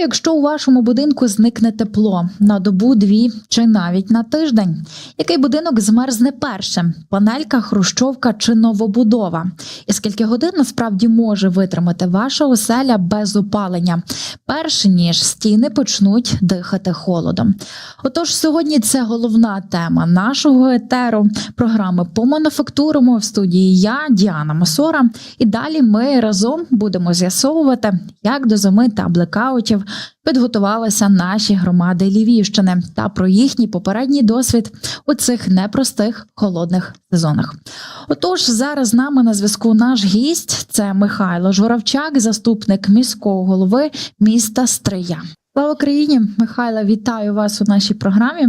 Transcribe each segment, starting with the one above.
якщо у вашому будинку зникне тепло на добу, дві чи навіть на тиждень? Який будинок змерзне першим? Панелька, хрущовка чи новобудова? І скільки годин насправді може витримати ваша оселя без опалення, перш ніж стіни почнуть дихати холодом? Отож, сьогодні це головна тема нашого етеру програми по мануфактурому в студії я, Діана Масора. І далі ми разом будемо з'ясовувати, як до зими та блекаутів підготувалися наші громади Львівщини та про їхній попередній досвід у цих непростих холодних сезонах. Отож, зараз з нами на зв'язку наш гість це Михайло Журавчак, заступник міського голови міста Стрия. Слава Україні, Михайло, вітаю вас у нашій програмі.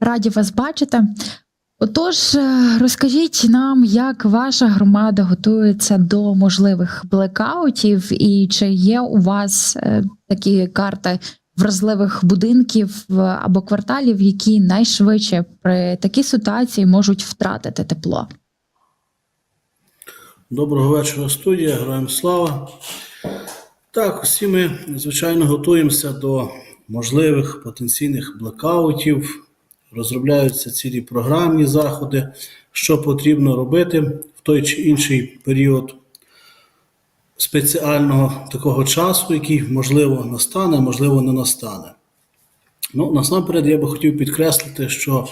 Раді вас бачити. Отож, е, розкажіть нам, як ваша громада готується до можливих блекаутів, і чи є у вас е, такі карти вразливих будинків е, або кварталів, які найшвидше при такій ситуації можуть втратити тепло? Доброго вечора, студія, героям слава. Так, всі ми, звичайно, готуємося до можливих потенційних блекаутів, розробляються цілі програмні заходи, що потрібно робити в той чи інший період спеціального такого часу, який можливо настане, можливо, не настане. Ну, насамперед, я би хотів підкреслити, що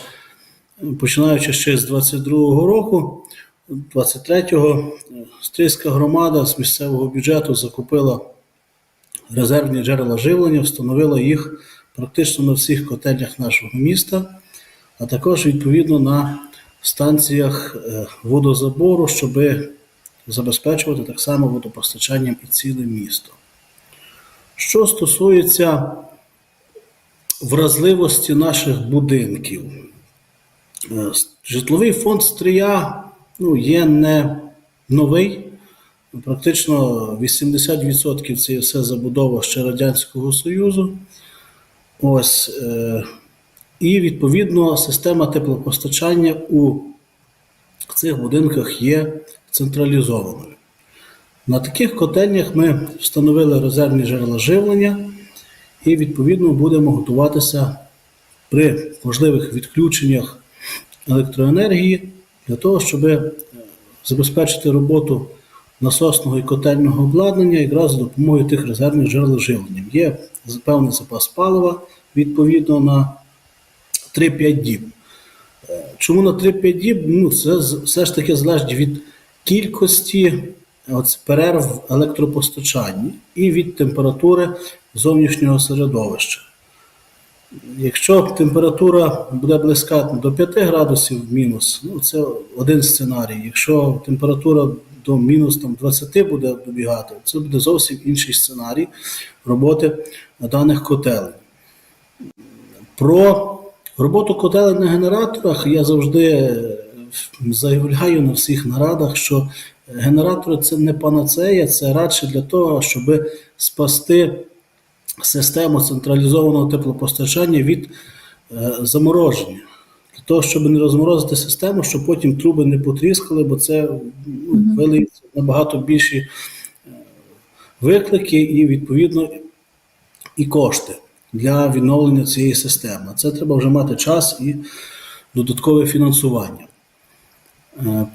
починаючи ще з 22-го року, 23-го, Стрийська громада з місцевого бюджету закупила резервні джерела живлення, встановила їх практично на всіх котельнях нашого міста, а також відповідно на станціях е, водозабору, щоб забезпечувати так само водопостачанням і ціле місто. Що стосується вразливості наших будинків, Е, Житловий фонд Стрия ну, є не новий. Практично 80% це все забудова ще Радянського Союзу. Ось, е, і відповідно система теплопостачання у цих будинках є централізованою. На таких котельнях ми встановили резервні джерела живлення і відповідно будемо готуватися при можливих відключеннях електроенергії для того, щоб е, забезпечити роботу насосного і котельного обладнання якраз за допомогою тих резервних джерел живлення. Є певний запас палива відповідно на 3-5 діб. Е, Чому на 3-5 діб? Ну, це все ж таки залежить від кількості от, перерв в електропостачанні і від температури зовнішнього середовища. Якщо температура буде близька до 5 градусів мінус, ну це один сценарій. Якщо температура до мінус там, 20 буде добігати, це буде зовсім інший сценарій роботи даних котелень. Про роботу котелень на генераторах я завжди е, заявляю на всіх нарадах, що генератори це не панацея, це радше для того, щоб спасти систему централізованого теплопостачання від е, замороження. Для того, щоб не розморозити систему, щоб потім труби не потріскали, бо це ну, вилиється набагато більші е, виклики і, відповідно, і кошти для відновлення цієї системи. Це треба вже мати час і додаткове фінансування. Е,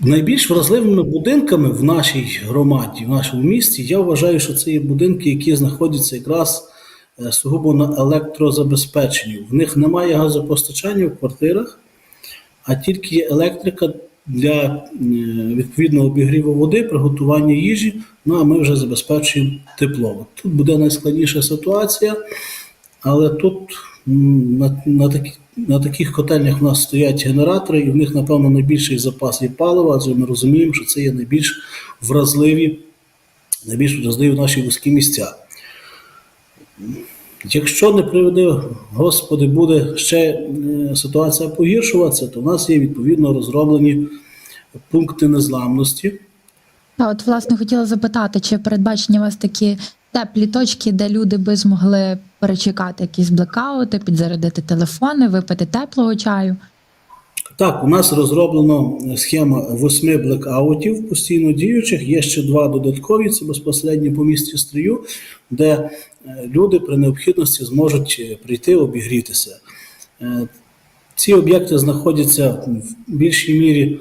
Найбільш вразливими будинками в нашій громаді, в нашому місті, я вважаю, що це є будинки, які знаходяться якраз е, сугубо на електрозабезпеченні. В них немає газопостачання в квартирах, а тільки є електрика для е, відповідного обігріву води, приготування їжі. Ну а ми вже забезпечуємо тепло. Тут буде найскладніша ситуація, але тут на, на, такі, на таких котельнях в нас стоять генератори, і в них, напевно, найбільший запас є палива, адже ми розуміємо, що це є найбільш вразливі, найбільш вразливі наші вузькі місця. Якщо не приведе, Господи, буде ще е, ситуація погіршуватися, то в нас є відповідно розроблені пункти незламності. Та от власне хотіла запитати, чи передбачені у вас такі теплі точки, де люди би змогли перечекати якісь блекаути, підзарядити телефони, випити теплого чаю? Так, у нас розроблено схема восьми блекаутів постійно діючих. Є ще два додаткові, це безпосередньо по місті Стрию, де е, люди при необхідності зможуть е, прийти обігрітися. Е, Ці об'єкти знаходяться в більшій мірі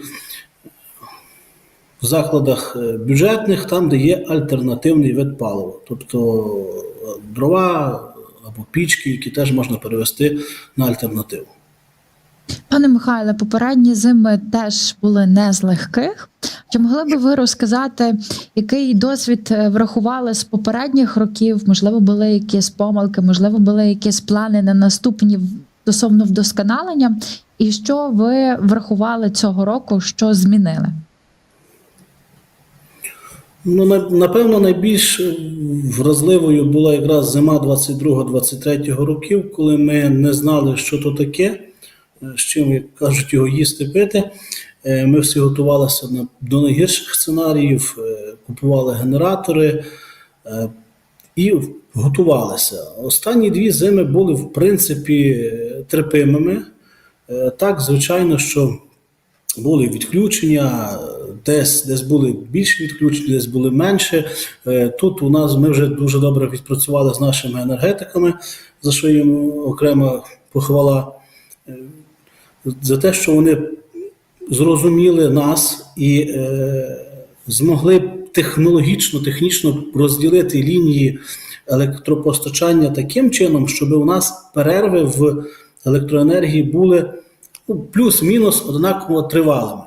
в закладах е, бюджетних, там, де є альтернативний вид палива, тобто е, дрова або пічки, які теж можна перевести на альтернативу. Пане Михайле, попередні зими теж були не з легких. Чи могли би ви розказати, який досвід е, врахували з попередніх років? Можливо, були якісь помилки, можливо, були якісь плани на наступні стосовно вдосконалення? І що ви врахували цього року, що змінили? Ну, напевно, найбільш е, вразливою була якраз зима 22-23 років, коли ми не знали, що то таке, е, з чим, як кажуть, його їсти пити. Е, Ми всі готувалися до найгірших сценаріїв, купували генератори і готувалися. Останні дві зими були, в принципі, терпимими. Так, звичайно, що були відключення, десь, десь були більше відключення, десь були менше. Тут у нас ми вже дуже добре відпрацювали з нашими енергетиками, за що їм окрема похвала, Е, за те, що вони зрозуміли нас і е, змогли технологічно, технічно розділити лінії електропостачання таким чином, щоб у нас перерви в електроенергії були ну, плюс-мінус однаково тривалими.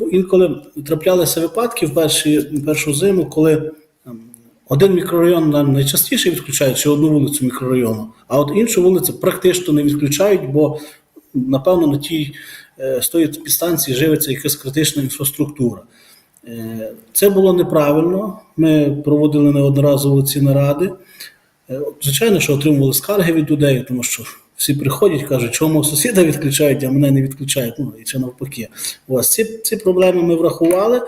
Е, Бо інколи траплялися випадки в перші, першу зиму, коли там, один мікрорайон нам найчастіше відключають, чи одну вулицю мікрорайону, а от іншу вулицю практично не відключають, бо напевно на тій е, з підстанції живиться якась критична інфраструктура. Е, Це було неправильно. Ми проводили неодноразово ці наради. Е, Звичайно, що отримували скарги від людей, тому що всі приходять, кажуть, чому сусіда відключають, а мене не відключають. Ну і чи навпаки. Ось ці, ці проблеми ми врахували.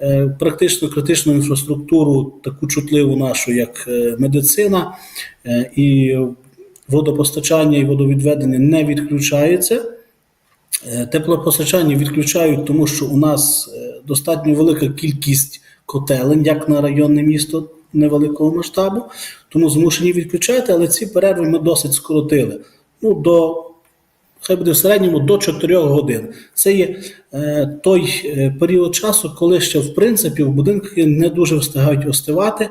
Е, Практично критичну інфраструктуру, таку чутливу нашу, як е, медицина, е, і водопостачання і водовідведення не відключається. Е, Теплопостачання відключають, тому що у нас достатньо велика кількість котелень, як на районне місто невеликого масштабу, тому змушені відключати, але ці перерви ми досить скоротили. Ну, до, хай буде в середньому до 4 годин. Це є е, той е, період часу, коли ще в принципі в будинки не дуже встигають остивати,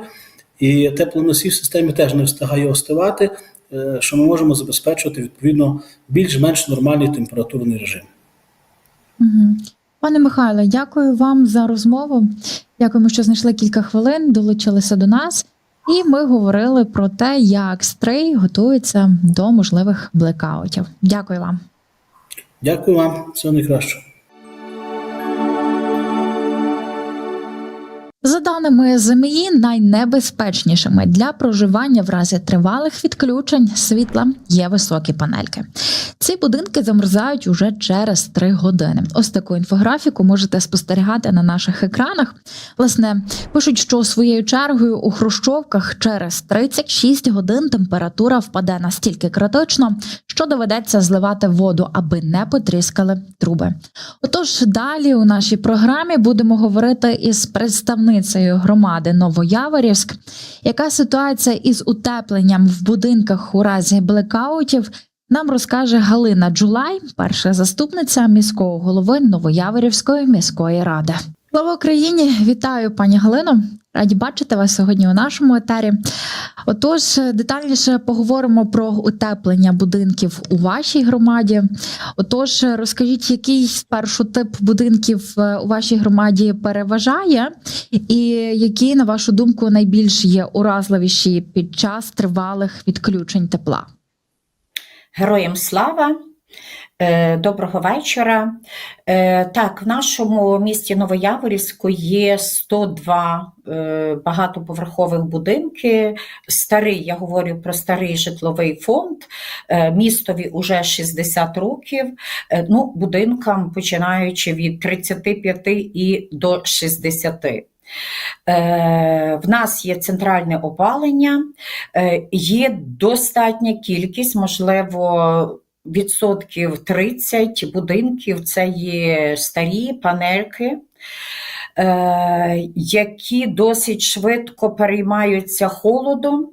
і теплоносій в системі теж не встигає остивати, е, що ми можемо забезпечувати відповідно більш-менш нормальний температурний режим. Пане Михайле, дякую вам за розмову. Дякуємо, що знайшли кілька хвилин, долучилися до нас, і ми говорили про те, як стрей готується до можливих блекаутів. Дякую вам. Дякую вам, всього найкращого. За даними ЗМІ, найнебезпечнішими для проживання в разі тривалих відключень світла є високі панельки. Ці будинки замерзають уже через 3 години. Ось таку інфографіку можете спостерігати на наших екранах. Власне, пишуть, що своєю чергою у хрущовках через 36 годин температура впаде настільки критично, що доведеться зливати воду, аби не потріскали труби. Отож, далі у нашій програмі будемо говорити із представницею громади Новояворівськ, яка ситуація із утепленням в будинках у разі блекаутів. Нам розкаже Галина Джулай, перша заступниця міського голови Новояворівської міської ради. Слава Україні! Вітаю, пані Галино! Раді бачити вас сьогодні у нашому етері. Отож, детальніше поговоримо про утеплення будинків у вашій громаді. Отож, розкажіть, який спершу тип будинків е, у вашій громаді переважає, і які, на вашу думку, найбільш є уразливіші під час тривалих відключень тепла? Героям слава! Е, Доброго вечора. Е, Так, в нашому місті Новояворівську є 102 е, багатоповерхових будинки. Старий, я говорю про старий житловий фонд. Містові уже 60 років. Ну, будинкам починаючи від 35 і до 60. Е, В нас є центральне опалення, є достатня кількість, можливо, відсотків 30 будинків це є старі панельки, е, які досить швидко переймаються холодом.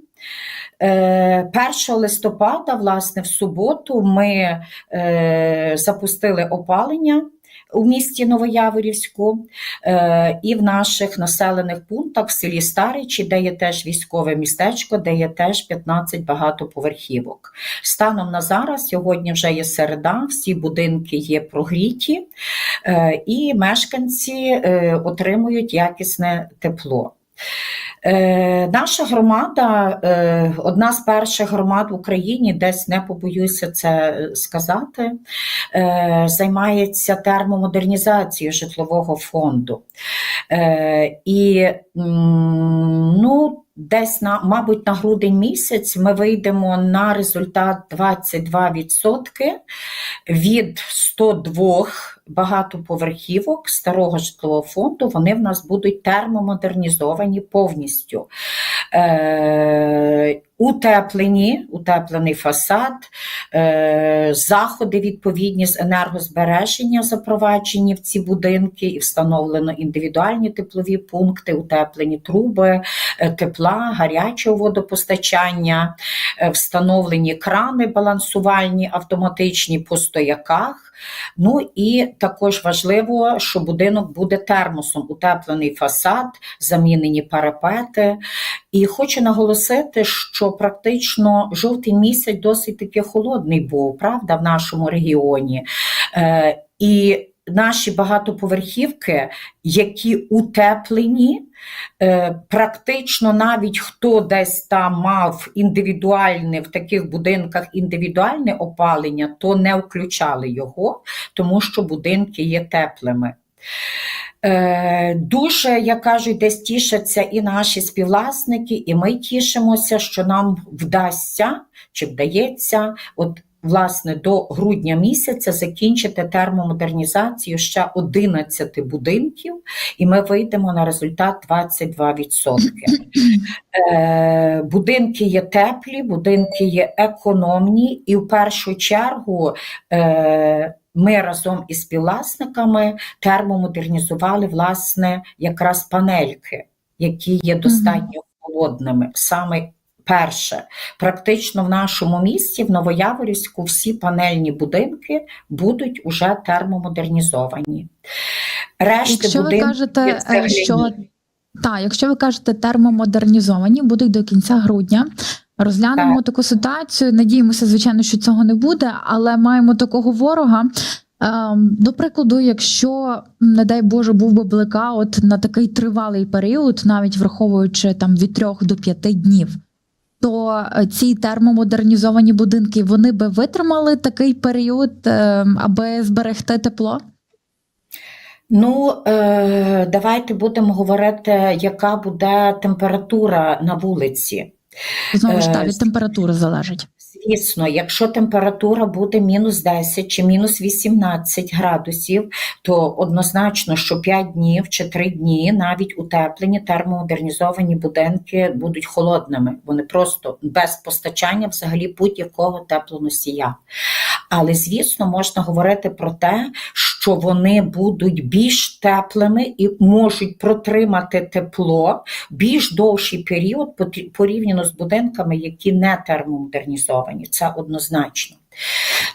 Е, 1 листопада, власне, в суботу ми е, запустили опалення у місті Новояворівську е, і в наших населених пунктах в селі Старичі, де є теж військове містечко, де є теж 15 багатоповерхівок. Станом на зараз, сьогодні вже є середа, всі будинки є прогріті, е, і мешканці е, отримують якісне тепло. Е, наша громада, е, одна з перших громад в Україні, десь не побоюся це сказати, е, займається термомодернізацією житлового фонду. Е, і ну, десь на, мабуть, на грудень місяць ми вийдемо на результат 22% від 102 багатоповерхівок старого житлового фонду. Вони в нас будуть термомодернізовані повністю. Е, утеплені, утеплений фасад, е, заходи відповідні з енергозбереження запроваджені в ці будинки, і встановлено індивідуальні теплові пункти, утеплені труби, е, тепла, гарячого водопостачання, е, встановлені крани балансувальні, автоматичні по стояках. Ну і також важливо, що будинок буде термосом, утеплений фасад, замінені парапети. І хочу наголосити, що практично жовтий місяць досить таки холодний був, правда, в нашому регіоні. Е, і наші багатоповерхівки, які утеплені, е, практично навіть хто десь там мав індивідуальне в таких будинках індивідуальне опалення, то не включали його, тому що будинки є теплими. Е, Дуже, як кажуть, десь тішаться і наші співвласники, і ми тішимося, що нам вдасться чи вдається, от власне до грудня місяця закінчити термомодернізацію ще 11 будинків, і ми вийдемо на результат 22%. Е, Будинки є теплі, будинки є економні, і в першу чергу. е, ми разом із співвласниками термомодернізували власне якраз панельки, які є достатньо холодними. Саме перше, практично в нашому місті, в Новояворівську, всі панельні будинки будуть уже термомодернізовані. Решти Якщо ви кажете, е, що так, якщо ви кажете термомодернізовані, будуть до кінця грудня. Розглянемо таку ситуацію. Надіємося, звичайно, що цього не буде, але маємо такого ворога. Ем, До прикладу, якщо, не дай Боже, був би блекаут на такий тривалий період, навіть враховуючи там від трьох до п'яти днів, то е, ці термомодернізовані будинки вони би витримали такий період, ем, аби зберегти тепло. Ну, е, давайте будемо говорити, яка буде температура на вулиці. Знову ж Е, так, від температури залежить. Звісно, якщо температура буде мінус 10 чи мінус 18 градусів, то однозначно, що 5 днів чи 3 дні навіть утеплені термомодернізовані будинки будуть холодними. Вони просто без постачання взагалі будь-якого теплоносія. Але, звісно, можна говорити про те, що вони будуть більш теплими і можуть протримати тепло більш довший період порівняно з будинками, які не термомодернізовані. Це однозначно.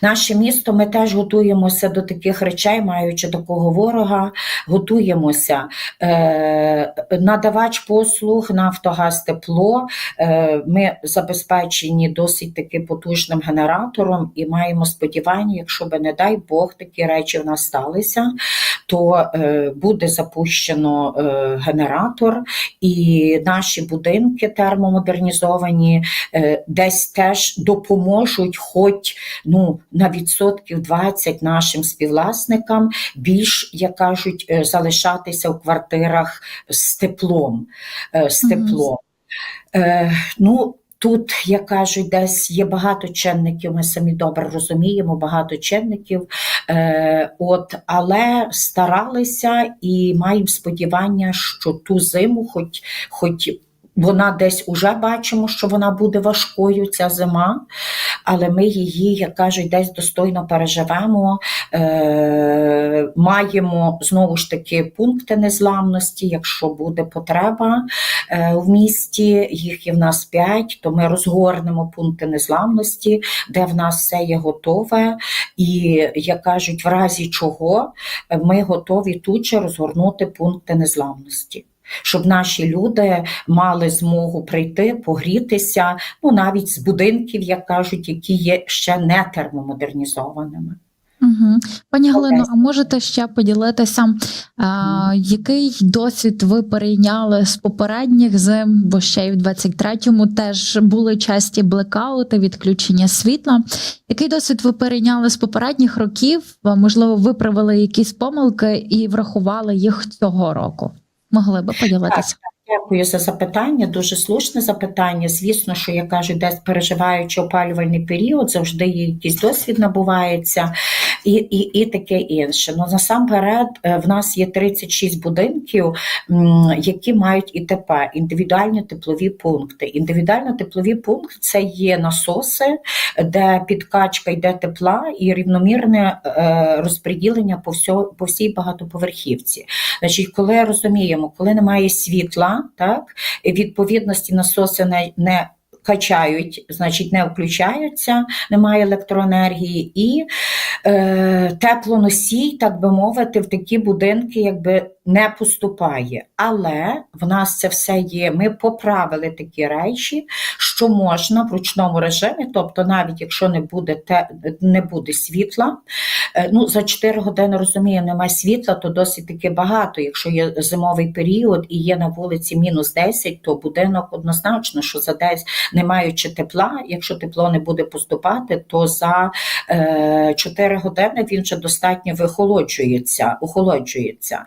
Наше місто ми теж готуємося до таких речей, маючи такого ворога, готуємося. Е, надавач послуг Нафтогаз Тепло. Е, ми забезпечені досить таки потужним генератором і маємо сподівання, якщо би, не дай Бог, такі речі в нас сталися, то е, буде запущено е, генератор, і наші будинки термомодернізовані е, десь теж допоможуть, хоч ну, на відсотків 20 нашим співвласникам більш, як кажуть, залишатися в квартирах з теплом. З теплом. Е, ну, Тут, як кажуть, десь є багато чинників, ми самі добре розуміємо, багато чинників. Е, от, але старалися і маємо сподівання, що ту зиму, хоч, хоч вона десь уже бачимо, що вона буде важкою, ця зима, але ми її, як кажуть, десь достойно переживемо. Е, маємо знову ж таки пункти незламності, якщо буде потреба е, в місті, їх є в нас 5, то ми розгорнемо пункти незламності, де в нас все є готове. І, як кажуть, в разі чого е, ми готові тут же розгорнути пункти незламності. Щоб наші люди мали змогу прийти, погрітися, ну навіть з будинків, як кажуть, які є ще не термомодернізованими. Угу. Пані Галино, а можете ще поділитися, а, який досвід ви перейняли з попередніх зим, бо ще й в 23-му теж були часті блекаути, відключення світла. Який досвід ви перейняли з попередніх років? Можливо, виправили якісь помилки і врахували їх цього року? Могли би поділитися? Дякую за запитання. Дуже слушне запитання. Звісно, що я кажу, десь переживаючи опалювальний період, завжди якийсь досвід набувається і, і, і таке інше. Ну насамперед, е, в нас є 36 будинків, які мають ІТП, індивідуальні теплові пункти. Індивідуально-теплові пункти це є насоси, де підкачка йде тепла і рівномірне е, розподілення по, всьо, по всій багатоповерхівці. Значить, коли розуміємо, коли немає світла, так відповідності насоси не, не качають, значить не включаються, немає електроенергії, і е, теплоносій, так би мовити, в такі будинки якби не поступає. Але в нас це все є. Ми поправили такі речі, що можна в ручному режимі, тобто навіть якщо не буде те, не буде світла, Е, Ну, за 4 години розуміємо, немає світла, то досить таки багато. Якщо є зимовий період і є на вулиці мінус 10, то будинок однозначно, що за десь не маючи тепла, якщо тепло не буде поступати, то за е, 4 години він вже достатньо вихолоджується, охолоджується.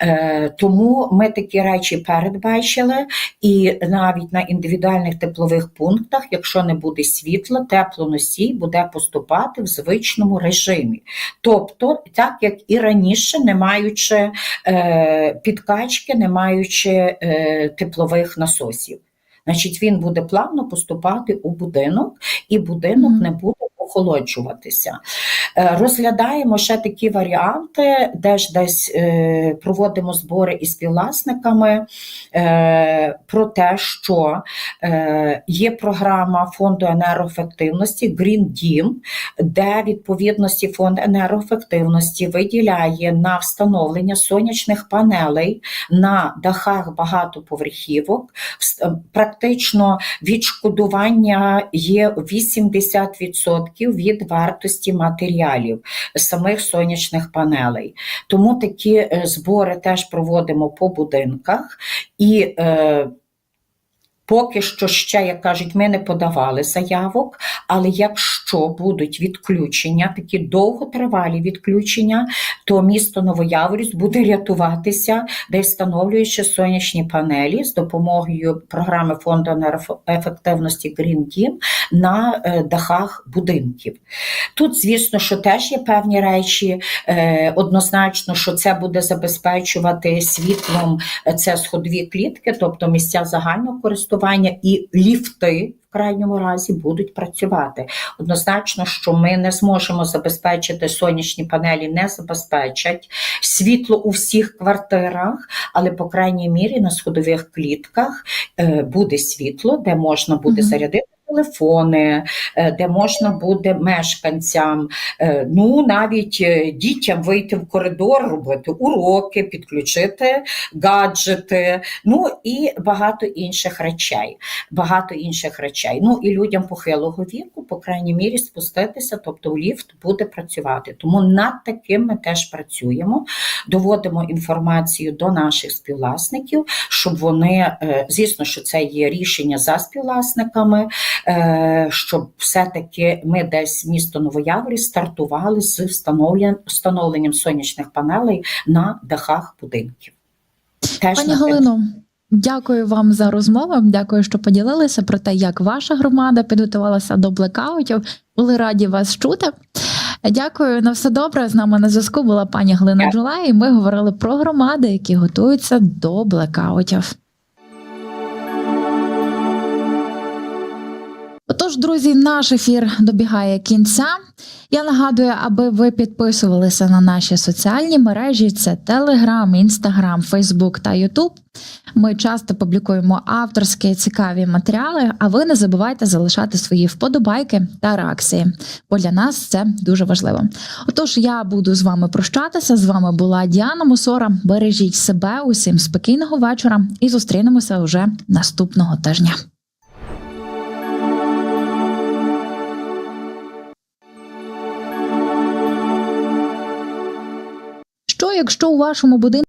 Е, тому ми такі речі передбачили, і навіть на індивідуальних теплових пунктах, якщо не буде світла, теплоносій буде поступати в звичному режимі. Тобто, так як і раніше, не маючи е, підкачки, не маючи е, теплових насосів. Значить, він буде плавно поступати у будинок, і будинок не буде охолоджуватися. Е, Розглядаємо ще такі варіанти, де ж десь е, проводимо збори із співвласниками е, про те, що є програма фонду енергоефективності Green Dім, де відповідності фонд енергоефективності виділяє на встановлення сонячних панелей на дахах багатоповерхівок. Практично відшкодування є 80% від вартості матеріалів самих сонячних панелей. Тому такі е, збори теж проводимо по будинках і е, Поки що ще, як кажуть, ми не подавали заявок, але якщо будуть відключення, такі довготривалі відключення, то місто Новояворівськ буде рятуватися, де встановлюючи сонячні панелі з допомогою програми фонду енергоефективності Green Dім на е, дахах будинків. Тут, звісно, що теж є певні речі. е, Однозначно, що це буде забезпечувати світлом е, це сходові клітки, тобто місця загального користування і ліфти. В крайньому разі будуть працювати. Однозначно, що ми не зможемо забезпечити сонячні панелі, не забезпечать світло у всіх квартирах, але по крайній мірі на сходових клітках е, буде світло, де можна буде угу. зарядити телефони, е, де можна буде мешканцям, е, ну навіть е, дітям вийти в коридор, робити уроки, підключити гаджети, ну і багато інших речей. Багато інших речей. Ну і людям похилого віку, по крайній мірі, спуститися, тобто ліфт буде працювати. Тому над таким ми теж працюємо, доводимо інформацію до наших співвласників, щоб вони, звісно, що це є рішення за співвласниками, щоб все-таки ми десь місто Новояворі стартували з встановленням сонячних панелей на дахах будинків. Теж Пані Галино, дякую вам за розмову. Дякую, що поділилися про те, як ваша громада підготувалася до блекаутів. Були раді вас чути. Дякую на все добре. З нами на зв'язку була пані Галина Джулай. і Ми говорили про громади, які готуються до блекаутів. Отож, Тож, друзі, наш ефір добігає кінця. Я нагадую, аби ви підписувалися на наші соціальні мережі: це Telegram, Instagram, Facebook та YouTube. Ми часто публікуємо авторські цікаві матеріали, а ви не забувайте залишати свої вподобайки та реакції, бо для нас це дуже важливо. Отож, я буду з вами прощатися. З вами була Діана Мусора. Бережіть себе, усім спокійного вечора і зустрінемося вже наступного тижня. Якщо у вашому будинку